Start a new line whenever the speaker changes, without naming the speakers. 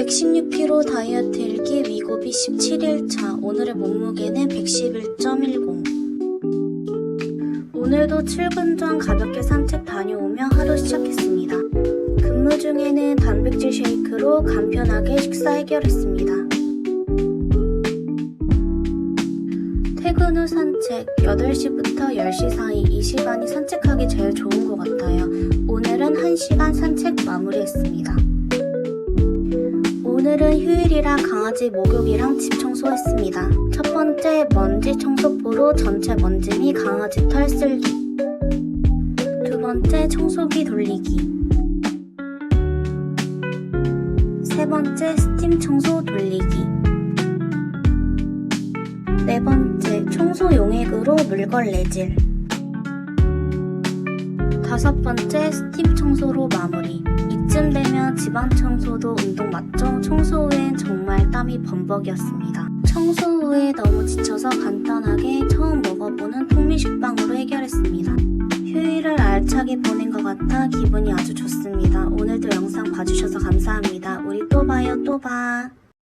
116kg 다이어트 일기 위고비 17일차 오늘의 몸무게는 111.10 오늘도 출근 전 가볍게 산책 다녀오며 하루 시작했습니다. 근무 중에는 단백질 쉐이크로 간편하게 식사 해결했습니다. 퇴근 후 산책 8시부터 10시 사이 이 시간이 산책하기 제일 좋은 것 같아요. 오늘은 1시간 산책 마무리했습니다. 오늘은 휴일이라 강아지 목욕이랑 집 청소했습니다. 첫 번째 먼지 청소포로 전체 먼지 및 강아지 털 쓸기. 두 번째 청소기 돌리기. 세 번째 스팀 청소 돌리기. 네 번째 청소 용액으로 물걸 내질. 다섯 번째 스팀 청소로 마무리. 집안 청소도 운동 맞죠? 청소 후엔 정말 땀이 범벅이었습니다. 청소 후에 너무 지쳐서 간단하게 처음 먹어보는 통밀식빵으로 해결했습니다. 휴일을 알차게 보낸 것 같아 기분이 아주 좋습니다. 오늘도 영상 봐주셔서 감사합니다. 우리 또 봐요, 또 봐.